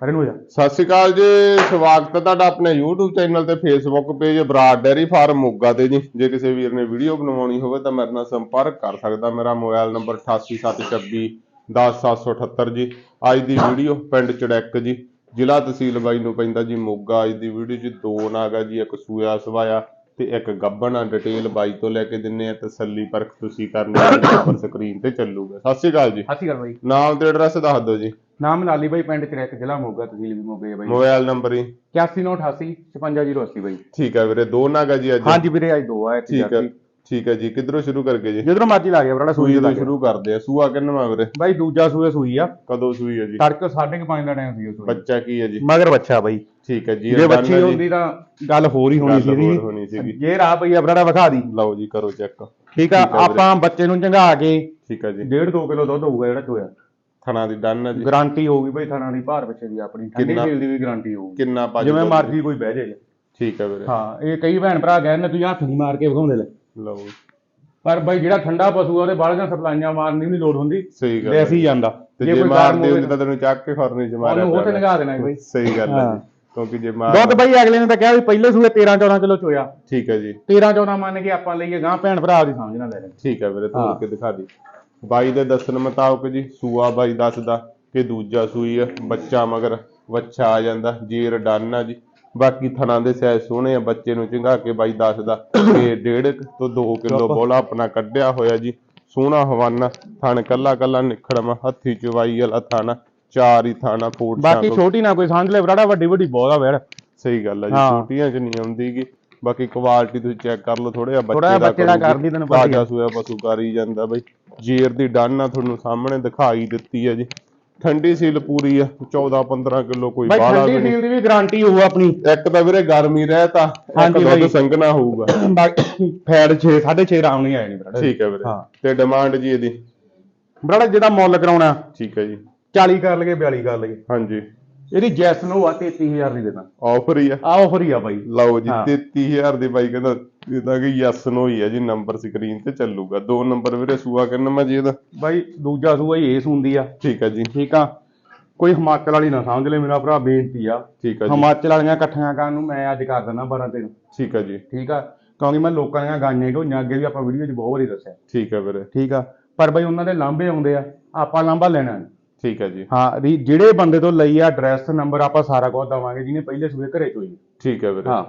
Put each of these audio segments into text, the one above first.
ਅਰੇ ਨੂੰ ਜਾ ਸਤਿ ਸ਼੍ਰੀ ਅਕਾਲ ਜੀ ਸਵਾਗਤ ਹੈ ਤੁਹਾਡਾ ਆਪਣੇ YouTube ਚੈਨਲ ਤੇ Facebook page Brar dairy farm Moga ਤੇ ਜੀ। ਜੇ ਕਿਸੇ ਵੀਰ ਨੇ ਵੀਡੀਓ ਬਣਵਾਉਣੀ ਹੋਵੇ ਤਾਂ ਮੇਰੇ ਨਾਲ ਸੰਪਰਕ ਕਰ ਸਕਦਾ। ਮੇਰਾ ਮੋਬਾਈਲ ਨੰਬਰ 8876 10778 ਜੀ। ਅੱਜ ਦੀ ਵੀਡੀਓ ਪਿੰਡ ਚੜੈਕ ਜੀ। ਜ਼ਿਲ੍ਹਾ ਤਹਿਸੀਲ ਬਾਈ ਨੂੰ ਪੈਂਦਾ ਜੀ ਮੋਗਾ। ਅੱਜ ਦੀ ਵੀਡੀਓ 'ਚ ਦੋ ਨਾਗ ਜੀ ਇੱਕ ਸੂਆ ਸਵਾਇਆ ਤੇ ਇੱਕ ਗੱਬਣ ਆ। ਡਿਟੇਲ ਬਾਈ ਤੋਂ ਲੈ ਕੇ ਦਿੰਨੇ ਆ ਤਸੱਲੀ ਪਰਖ ਤੁਸੀਂ ਕਰਨੀ ਹੈ ਨੰਬਰ ਸਕਰੀਨ ਤੇ ਚੱਲੂਗਾ। ਸਤਿ ਸ਼੍ਰੀ ਅਕਾਲ ਜੀ। ਹਾਸੀ ਗੱਲ ਬਾਈ। ਨਾਮ ਤੇ ਐਡਰੈਸ ਦੱਸ ਦਿਓ ਜੀ। ਨਾਮ ਲਾਲੀ ਬਾਈ ਪਿੰਡ ਚਰੈਕ ਜ਼ਿਲ੍ਹਾ ਮੋਗਾ ਤਹਿਸੀਲ ਵੀ ਮੋਗੇ ਬਾਈ। ਮੋਬਾਈਲ ਨੰਬਰ ਹੀ 8188 55080 ਬਾਈ। ਠੀਕ ਹੈ ਵੀਰੇ ਦੋ ਨਾਗ ਆ ਜੀ ਅੱਜ। ਹਾਂਜੀ ਵੀਰੇ ਅੱਜ ਦੋ ਆ ਠੀਕ ਹੈ ਠੀਕ ਹੈ ਜੀ। ਕਿੱਧਰੋਂ ਸ਼ੁਰੂ ਕਰਕੇ ਜੀ? ਜਿੱਧਰੋਂ ਮਰਜ਼ੀ ਲਾ ਗਿਆ ਬਰਾੜਾ ਸੂਈ ਤੋਂ ਦਾ ਸ਼ੁਰੂ ਕਰਦੇ ਆ। ਸੂਆ ਕਿੰਨਵਾਂ ਵੀਰੇ? ਬਾਈ ਦੂਜਾ ਸੂਏ ਸੂਈ ਆ। ਕਦੋਂ ਸੂਈ ਹੈ ਜੀ? ਤੜਕੇ 5:30 ਦਾ ਟਾਈਮ ਸੀ ਉਹ ਸੂਈ। ਬੱਚਾ ਕੀ ਹੈ ਜੀ? ਮਗਰ ਬੱਚਾ ਬਾਈ। ਠੀਕ ਹੈ ਜੀ ਜੇ ਬੱਚੀ ਹੁੰਦੀ ਤਾਂ ਗੱਲ ਹੋਰ ਹੀ ਹੋਣੀ ਸੀ ਜੇ ਰਾਹ ਪਈ ਆ ਬਰਾੜਾ ਵਿਖਾ ਦੀ। ਲਓ ਜੀ ਕਰੋ ਚੈੱਕ। ਠੀਕ ਆ ਠੀਕ ਆ। ਆਪਾਂ ਬੱਚੇ ਨੂੰ ਚੰਗਾ ਕੇ ਠੀਕ ਹੈ ਜੀ। 1.5 2 ਕਿਲੋ ਦੁੱਧ ਹੋਊਗਾ ਜਿਹੜਾ ਚੋਇਆ। ਥਣਾ ਦੀ ਡਨ ਹੈ ਜੀ। ਗਾਰੰਟੀ ਹੋਊਗੀ ਬਈ ਥਾਣਾ ਦੀ ਭਾਰ ਬੱਚੇ ਦੀ ਆਪਣੀ। ਠੰਡੀ ਕਿੰਨਾ? ਦੀ ਵੀ ਗਾਰੰਟੀ ਹੋਊਗੀ। ਕਿੰਨਾ ਪਾ ਜਿਵੇਂ ਮਰਜ਼ੀ ਕੋਈ ਬਹਿ ਜਾਏ। ਠੀਕ ਹੈ ਵੀਰੇ। ਹਾਂ ਇਹ ਕਈ ਭੈਣ ਭਰਾ ਕਹਿੰਦੇ ਤੁਸੀਂ ਹੱਥ ਨਹੀਂ ਮਾਰ ਕੇ ਵਿਖਾਉਂਦੇ ਲੈ। ਲਓ ਪਰ ਬਾਈ ਜਿਹੜਾ ਠੰਡਾ ਪਸ਼ੂ ਆ ਉਹਦੇ ਬਾਲਗਾਂ ਸਪਲਾਈਆਂ ਮਾਰਨ ਦੀ ਵੀ ਨੀ ਲੋੜ ਹੁੰਦੀ। ਸਹੀ ਗੱਲ ਵੈਸੇ ਹੀ ਜਾਂਦਾ। ਤੇ ਜੇ ਮਾਰਦੇ ਹੁੰਦੇ ਤਾਂ ਤੈਨੂੰ ਚੱਕ ਕੇ ਫਰਨੀ ਚ ਮਾਰਿਆ ਉਹਨੂੰ ਉਹ ਤੇ ਲਗਾ ਦੇਣਾ ਸੀ ਬਾਈ। ਸਹੀ ਗੱਲ ਹੈ ਹਾਂ। ਜੀ ਕਿਉਂਕਿ ਜੇ ਮਾਰ ਦੁੱਧ ਬਾਈ ਅਗਲੇ ਨੇ ਤਾਂ ਕਿਹਾ ਵੀ ਪਹਿਲੇ ਸੂਏ 13 14 ਕਿਲੋ ਚੋਇਆ। ਠੀਕ ਹੈ ਜੀ। 13 14 ਮੰਨ ਕੇ ਆਪਾਂ ਲਈਏ ਗਾਂ ਭੈਣ ਭਰਾ ਦੀ ਸਮਝ ਨਾ ਲੈ ਲੈਣ ਠੀਕ ਹੈ ਵੀਰੇ ਹਾਂ। ਕੇ ਦਿਖਾ ਦੀ। ਬਾਈ ਦੇ ਦੱਸਣ ਮੁਤਾਬਕ ਜੀ ਸੂਆ ਬਾਈ ਦੱਸਦਾ ਕਿ ਦੂਜਾ ਸੂਈ ਆ ਬੱਚਾ ਮਗਰ ਵੱਛਾ ਆ ਜਾਂਦਾ ਜੀਰ ਡਨ ਆ ਜੀ। ਬਾਕੀ ਥਣਾ ਦੇ ਸਾਈਜ਼ ਸੋਹਣੇ ਆ ਬੱਚੇ ਨੂੰ ਚੰਗਾ ਕੇ ਬਾਈ ਦੱਸਦਾ ਕਿ ਡੇਢ ਤੋਂ 2 ਕਿਲੋ ਬੋਲਾ ਆਪਣਾ ਕੱਢਿਆ ਹੋਇਆ ਜੀ। ਸੋਹਣਾ ਹਵਾਨਾ ਥਣ ਕੱਲਾ ਕੱਲਾ ਨਿਖੜਮਾ ਹੱਥੀ ਚਵਾਈ ਵਾਲਾ ਥਾਣਾ ਚਾਰ ਹੀ ਥਾਣਾ ਫੋਟ ਬਾਕੀ ਛੋਟੀ ਨਾ ਕੋਈ ਸਮਝ ਲੈ ਬਰਾੜਾ ਵੱਡੀ ਵੱਡੀ ਬਹੁਤ ਆ ਵੇੜ ਸਹੀ ਗੱਲ ਆ ਜੀ। ਛੋਟੀਆਂ ਚ ਨਹੀਂ ਆਉਂਦੀਗੀ ਬਾਕੀ ਕੁਆਲਿਟੀ ਤੁਸੀਂ ਚੈੱਕ ਕਰ ਲਓ ਥੋੜਾ ਜਿਹਾ ਬੱਚੇ ਦਾ ਕਰੂਗੀ। ਕਰਦੀ ਤੈਨੂੰ ਪਤਾ। ਤਾਜ਼ਾ ਸੂਆ ਪਸ਼ੂ ਕਰੀ ਜਾਂਦਾ ਬਈ। ਜੇਰ ਦੀ ਡੰਨ ਆ ਤੁਹਾਨੂੰ ਸਾਹਮਣੇ ਦਿਖਾਈ ਦਿੱਤੀ ਹੈ ਜੀ। ਠੰਡੀ ਸੀਲ ਪੂਰੀ ਆ 14 15 ਕਿਲੋ ਕੋਈ ਬਾਈ ਠੰਡੀ ਫੀਲ ਦੀ ਵੀ ਗਾਰੰਟੀ ਹੋਊ ਆਪਣੀ। ਇੱਕ ਤਾਂ ਵੀਰੇ ਗਰਮੀ ਰਹਿ ਤਾਂ ਇੱਕ ਹਾਂਜੀ ਦੁੱਧ। ਸੰਘਣਾ ਹੋਊਗਾ। ਫੈਟ 6 6.5 ਰਾਮ ਨਹੀਂ ਆਏ ਬਰਾੜਾ। ਠੀਕ ਹੈ ਵੀਰੇ। ਹਾਂ। ਤੇ ਡਿਮਾਂਡ ਜੀ ਇਹਦੀ? ਬਰਾੜਾ ਜਿਹੜਾ ਮੁੱਲ ਕਰਾਉਣਾ ਠੀਕ ਹੈ ਜੀ। 40 ਕਰ ਲਗੇ 42 ਕਰ ਲਗੇ ਹਾਂਜੀ। ਇਹਦੀ ਜੈਸ ਨੂੰ ਆ 33000 ਦੀ ਦੇਣਾ। ਆਫਰ ਹੀ ਆ। ਆ ਆਫਰ ਹੀ ਆ ਬਾਈ। ਲਓ ਜੀ ਹਾਂ। 33000 ਦੀ ਬਾਈ ਕਹਿੰਦਾ ਇਹਦਾ ਕਿ ਯਸ ਨੋ ਹੀ ਆ ਜੀ ਨੰਬਰ ਸਕਰੀਨ ਤੇ ਚੱਲੂਗਾ। ਦੋ ਨੰਬਰ ਵੀਰੇ ਸੂਆ ਕਿੰਨਾ ਜੀ ਇਹਦਾ? ਬਾਈ ਦੂਜਾ ਸੂਆ ਹੀ ਇਹ ਹੁੰਦੀ ਆ। ਠੀਕ ਹੈ ਜੀ। ਠੀਕ ਆ। ਕੋਈ ਹਿਮਾਚਲ ਵਾਲੀ ਨਾ ਸਮਝ ਲੈ ਮੇਰਾ ਭਰਾ ਬੇਨਤੀ ਆ। ਠੀਕ ਹੈ ਜੀ। ਹਿਮਾਚਲ ਵਾਲੀਆਂ ਇਕੱਠੀਆਂ ਕਰਨ ਨੂੰ ਮੈਂ ਅੱਜ ਕਰ ਦਿੰਦਾ 12 ਤੈਨੂੰ ਠੀਕ ਹੈ ਜੀ। ਠੀਕ ਆ। ਕਿਉਂਕਿ ਮੈਂ ਲੋਕਾਂ ਦੀਆਂ ਗਾਈਆਂ ਢੋਈਆਂ ਅੱਗੇ ਵੀ ਆਪਾਂ ਵੀਡੀਓ 'ਚ ਬਹੁਤ ਵਾਰੀ ਦੱਸਿਆ। ਠੀਕ ਹੈ ਵੀਰੇ। ਠੀਕ ਆ। ਪਰ ਬਾਈ ਉਹਨਾਂ ਦੇ ਲਾਂਭੇ ਆਉਂਦੇ ਆ। ਆਪਾਂ ਲਾਂਭਾ ਲੈਣਾ। ਠੀਕ ਹੈ ਜੀ। ਹਾਂ ਰੀ- ਜਿਹੜੇ ਬੰਦੇ ਤੋਂ ਲਈ ਆ ਐਡਰੈਸ ਨੰਬਰ ਆਪਾਂ ਸਾਰਾ ਕੁਝ ਦਵਾਂਗੇ ਜਿਹਨੇ ਪਹਿਲੇ ਸੂਏ ਘਰੇ ਚੋਈ। ਠੀਕ ਹੈ ਵੀਰੇ। ਹਾਂ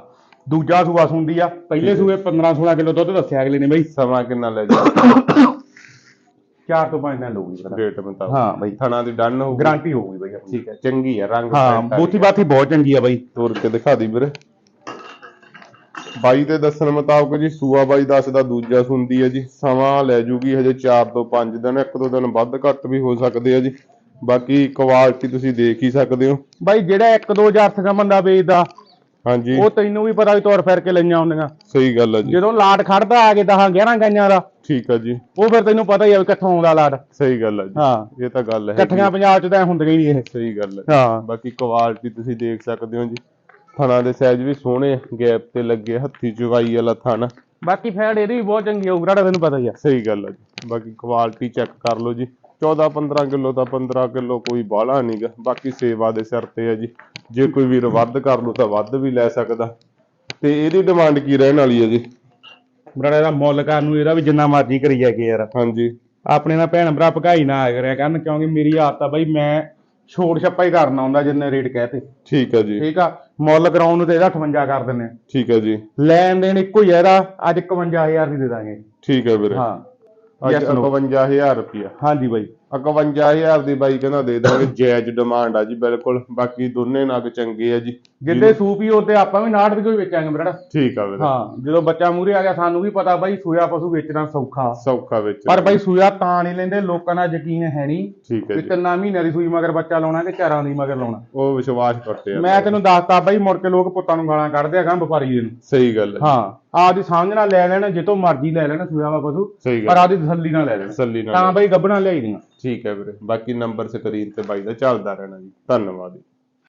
ਦੂਜਾ ਸੂਆ ਸੁੰਦੀ ਆ ਪਹਿਲੇ ਸੂਏ 15 16 ਕਿਲੋ ਦੁੱਧ ਦੱਸਿਆ ਅਗਲੇ ਨੇ ਬਾਈ। ਸਮਾਂ ਕਿੰਨਾ ਲੈ ਜਾ 4 ਤੋਂ 5 ਦਿਨ ਲਊਗੀ ਭਰਾ। ਰੇਟ ਮੁਤਾਬਕ। ਹਾਂ ਬਾਈ। ਥਣਾ ਦੀ ਡਨ ਹੋਊਗੀ। ਗਾਰੰਟੀ ਹੋਊਗੀ ਬਾਈ ਆਪਣੀ। ਠੀਕ ਹੈ ਚੰਗੀ ਹੈ ਰੰਗ ਹਾਂ। ਬੋਤੀ ਬਾਤੀ ਬਹੁਤ ਚੰਗੀ ਆ ਬਾਈ। ਤੋੜ ਕੇ ਦਿਖਾ ਦੀ ਵੀਰੇ। ਬਾਈ ਦੇ ਦੱਸਣ ਮੁਤਾਬਕ ਜੀ ਸੂਆ ਬਾਈ ਦੱਸਦਾ ਦੂਜਾ ਸੁੰਦੀ ਹੈ ਜੀ। ਸਮਾਂ ਲੈ ਜੂਗੀ ਹਜੇ 4 ਤੋਂ 5 ਦਿਨ ਇੱਕ ਦੋ ਦਿਨ ਵੱਧ ਘੱਟ ਵੀ ਹੋ ਸਕਦੇ ਆ ਜੀ। ਬਾਕੀ ਕੁਆਲਿਟੀ ਤੁਸੀਂ ਦੇਖ ਹੀ ਸਕਦੇ ਹੋ। ਬਾਈ ਜਿਹੜਾ 1-2000 ਸਗਾ ਬੰਦਾ ਵੇਚਦਾ ਹਾਂਜੀ। ਉਹ ਤੈਨੂੰ ਵੀ ਪਤਾ ਵੀ ਤੁਰ ਫਿਰ ਕੇ ਲਈਆਂ ਹੁੰਦੀਆਂ। ਸਹੀ ਗੱਲ ਹੈ ਜੀ। ਜਦੋਂ ਲਾਟ ਖੜਦਾ ਆ ਕੇ 10 11 ਗਾਈਆਂ ਦਾ ਠੀਕ ਹੈ ਜੀ। ਉਹ ਫਿਰ ਤੈਨੂੰ ਪਤਾ ਹੀ ਆ ਵੀ ਕਿੱਥੋਂ ਆਉਂਦਾ ਲਾਟ। ਸਹੀ ਗੱਲ ਹੈ ਜੀ। ਹਾਂ। ਇਹ ਤਾਂ ਗੱਲ ਹੈ ਇਕੱਠੀਆਂ ਪੰਜਾਬ ਚ ਤਾਂ ਹੁੰਦੀਆਂ ਹੀ ਨਹੀਂ ਇਹ। ਸਹੀ ਗੱਲ ਹੈ ਹਾਂ। ਬਾਕੀ ਕੁਆਲਿਟੀ ਤੁਸੀਂ ਦੇਖ ਸਕਦੇ ਹੋ ਜੀ। ਥਣਾ ਦੇ ਸਾਈਜ਼ ਵੀ ਸੋਹਣੇ ਆ, ਗੈਪ ਤੇ ਲੱਗੇ ਹੱਥੀ ਚੁਗਾਈ ਵਾਲਾ ਥਣ। ਬਾਕੀ ਫੈਟ ਇਹਦੀ ਵੀ ਬਹੁਤ ਚੰਗੀ ਹੋਊ ਬਰਾੜਾ ਤੈਨੂੰ ਪਤਾ ਹੀ ਆ। ਸਹੀ ਗੱਲ ਹੈ ਜੀ। ਬਾਕੀ ਕੁਆਲਿਟੀ ਚੈੱਕ ਕਰ ਲਓ ਜੀ। 14 15 ਕਿਲੋ ਤਾਂ 15 ਕਿਲੋ ਕੋਈ ਬਾਹਲਾ ਨਹੀਂਗਾ ਬਾਕੀ ਸੇਵਾ ਦੇ ਸਿਰ ਤੇ ਹੈ ਜੀ। ਜੇ ਕੋਈ ਵੀਰ ਵੱਧ ਕਰ ਲੂ ਤਾਂ ਵੱਧ ਵੀ ਲੈ ਸਕਦਾ। ਤੇ ਇਹਦੀ ਡਿਮਾਂਡ ਕੀ ਰਹਿਣ ਵਾਲੀ ਹੈ ਜੀ? ਬਰਾੜਾ ਦਾ ਮੁੱਲ ਕਰਨ ਨੂੰ ਇਹਦਾ ਵੀ ਜਿੰਨਾ ਮਰਜ਼ੀ ਕਰੀ ਜਾਗੇ ਯਾਰ। ਹਾਂਜੀ। ਆਪਣੇ ਨਾਲ ਭੈਣ ਭਰਾ ਭਕਾਈ ਨਾ ਆ ਕਰਿਆ ਕਰਨ ਕਿਉਂਕਿ ਮੇਰੀ ਆਦਤ ਆ ਬਾਈ ਮੈਂ ਛੋੜ ਛੱਪਾ ਹੀ ਕਰਨਾ ਹੁੰਦਾ ਜਿੰਨੇ ਰੇਟ ਕਹਤੇ ਠੀਕ ਹੈ ਜੀ। ਠੀਕ ਆ? ਮੁੱਲ ਕਰਾਉਣ ਨੂੰ ਤੇ ਇਹਦਾ 58 ਕਰ ਦਿੰਨੇ ਆ। ਠੀਕ ਹੈ ਜੀ। ਲੈਣ ਦੇਣ ਇੱਕੋ ਹੀ ਆ ਇਹਦਾ ਅੱਜ 51000 ਦੀ ਦੇ ਦਾਂਗੇ। ਠੀਕ ਹੈ ਵੀਰੇ। ਹਾਂ। Yes, no. 51000 ਰੁਪਿਆ ਹਾਂਜੀ ਬਾਈ 51000 ਦੀ ਬਾਈ ਕਹਿੰਦਾ ਦੇ ਦਾਂਗੇ ਜਾਇਜ਼ ਡਿਮਾਂਡ ਆ ਜੀ ਬਿਲਕੁਲ। ਬਾਕੀ ਦੋਨੇ ਨਗ ਚੰਗੇ ਆ ਜੀ। ਜਿੱਦੇ ਸੂਪ ਉਹਦੇ ਆਪਾਂ ਵੀ ਨਾੜ ਦੀ ਕੋਈ ਵੇਚਾਂਗੇ ਬਰਾੜਾ ਠੀਕ ਆ ਵੀਰੇ। ਹਾਂ ਜਦੋਂ ਬੱਚਾ ਮੂਰੇ ਆ ਗਿਆ ਸਾਨੂੰ ਵੀ ਪਤਾ ਬਾਈ ਸੂਆ ਪਸ਼ੂ ਵੇਚਣਾ ਸੌਖਾ। ਸੌਖਾ ਵਿੱਚ ਪਰ ਬਾਈ ਸੂਆ ਤਾਂ ਨਹੀਂ ਲੈਂਦੇ ਲੋਕਾਂ ਦਾ ਯਕੀਨ ਹੈ ਨਹੀਂ ਠੀਕ ਹੈ ਜੀ। ਤਿੰਨਾਂ ਮਹੀਨਿਆਂ ਦੀ ਸੂਈ ਮਗਰ ਬੱਚਾ ਲਾਉਣਾ ਕਿ ਚਾਰਾਂ ਦੀ ਮਗਰ ਲਾਉਣਾ। ਉਹ ਵਿਸ਼ਵਾਸ ਟੁੱਟੇ ਆ। ਮੈਂ ਤੈਨੂੰ ਦੱਸਤਾ ਬਾਈ ਮੁੜ ਕੇ ਲੋਕ ਪੁੱਤਾਂ ਨੂੰ ਗਾਲਾਂ ਕੱਢਦੇ ਆ ਗਾਂ ਵਪਾਰੀ ਜੀ ਨੂੰ ਸਹੀ ਗੱਲ ਹੈ ਹਾਂ ਆਪਦੀ ਸਮਝ ਨਾਲ ਲੈ ਲੈਣ ਜਿੱਤੋਂ ਮਰਜ਼ੀ ਲੈ ਲੈਣ ਸੂਆ ਵਾ ਪਸ਼ੂ ਪਰ ਆਪਦੀ ਤਸੱਲੀ ਨਾਲ ਲੈ ਲੈਣ। ਤਸੱਲੀ ਨਾਲ ਤਾਂ ਬਾਈ ਗੱਬਣਾ ਲਿਆਈ ਦੀਆਂ। ਠੀਕ ਹੈ ਵੀਰੇ। ਬਾਕੀ ਨੰਬਰ ਸਕਰੀਨ ਤੇ ਬਾਈ ਦਾ ਚੱਲਦਾ ਰਹਿਣਾ ਜੀ। ਧੰਨਵਾਦ ਜੀ।